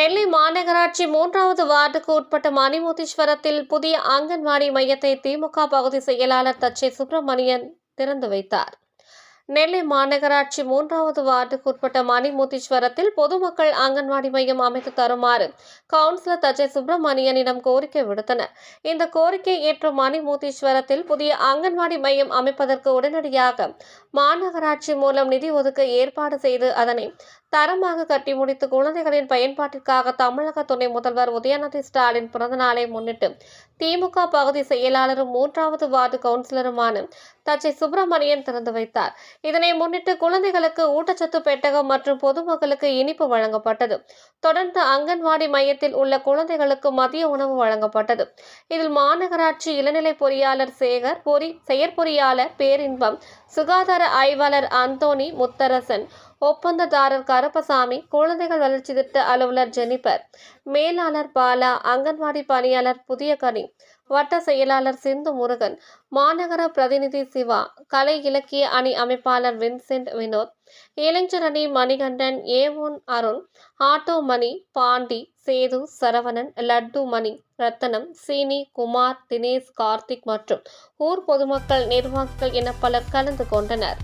நெல்லை மாநகராட்சி மூன்றாவது வார்டுக்கு உட்பட்ட மணிமுத்தீஸ்வரத்தில் புதிய அங்கன்வாடி மையத்தை திமுக பகுதி செயலாளர் தச்சை சுப்பிரமணியன் திறந்து வைத்தார். நெல்லை மாநகராட்சி மூன்றாவது வார்டுக்கு உட்பட்ட மணிமுத்தீஸ்வரத்தில் பொதுமக்கள் அங்கன்வாடி மையம் அமைத்து தருமாறு கவுன்சிலர் தச்சை சுப்பிரமணியனிடம் கோரிக்கை விடுத்தனர். இந்த கோரிக்கை ஏற்ற மணிமுத்தீஸ்வரத்தில் புதிய அங்கன்வாடி மையம் அமைப்பதற்கு உடனடியாக மாநகராட்சி மூலம் நிதி ஒதுக்க ஏற்பாடு செய்து அதனை தரமாக கட்டி முடித்து குழந்தைகளின் பயன்பாட்டிற்காக தமிழக துணை முதல்வர் உதயநிதி ஸ்டாலின் பிறந்தநாளை முன்னிட்டு திமுக பகுதி செயலாளரும் மூன்றாவது வார்டு கவுன்சிலருமான தச்சை சுப்பிரமணியன் திறந்து வைத்தார். இதனை முன்னிட்டு குழந்தைகளுக்கு ஊட்டச்சத்து பெட்டகம் மற்றும் பொதுமக்களுக்கு இனிப்பு வழங்கப்பட்டது. தொடர்ந்து அங்கன்வாடி மையத்தில் உள்ள குழந்தைகளுக்கு மதிய உணவு வழங்கப்பட்டது. இதில் மாநகராட்சி இளநிலை பொறியாளர் சேகர் பொறி செயற்பொறியாளர் பேரின்பம் சுகாதார ஆய்வாளர் அந்தோனி முத்தரசன் ஒப்பந்ததாரர் கருப்பசாமி குழந்தைகள் வளர்ச்சி திட்ட அலுவலர் ஜெனிபர் மேலாளர் பாலா அங்கன்வாடி பணியாளர் புதியகனி வட்ட செயலாளர் சிந்து முருகன் மாநகர பிரதிநிதி சிவா கலை இலக்கிய அணி அமைப்பாளர் வின்சென்ட் வினோத் இளைஞர் அணி மணிகண்டன் ஏவோன் அருண் ஆட்டோ மணி பாண்டி சேது சரவணன் லட்டு மணி ரத்தனம் சீனி குமார் தினேஷ் கார்த்திக் மற்றும் ஊர் பொதுமக்கள் நிர்வாகிகள் என பலர் கலந்து கொண்டனர்.